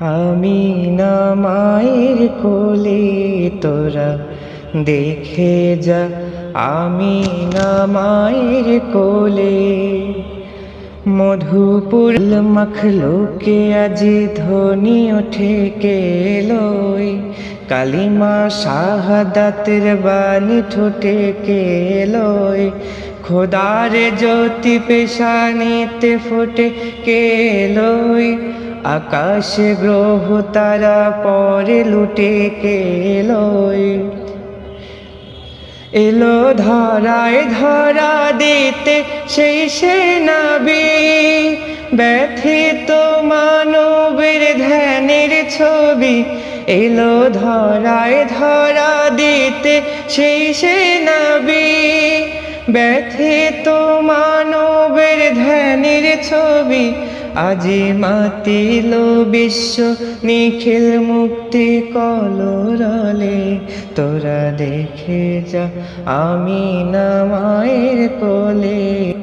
আমি না মায়ের কোলে তোরা দেখে যা। আমি না মায়ের কোলে মধুপুর মখলুকে আজি ধ্বনি ওঠে কেলই। কালিমা শাহাদাতের বাণী ঠোঁটে কেলই। খোদার জ্যোতি পেশানিতে ফোটে কেলই। আকাশে গ্রহ তারা পরে লুটে কেলই এলো ধরায় ধরা দিতে সেই সে নবী ব্যথিত মানবের ধ্যানের ছবি। এলো ধরায় ধরা দিতে সেই সে নবী ব্যথিত মানবের ধ্যানের ছবি। আজি মাতিল বিশ্ব নিখিল মুক্তি কলরলে। তোরা দেখে যা আমি না মায়ের কোলে।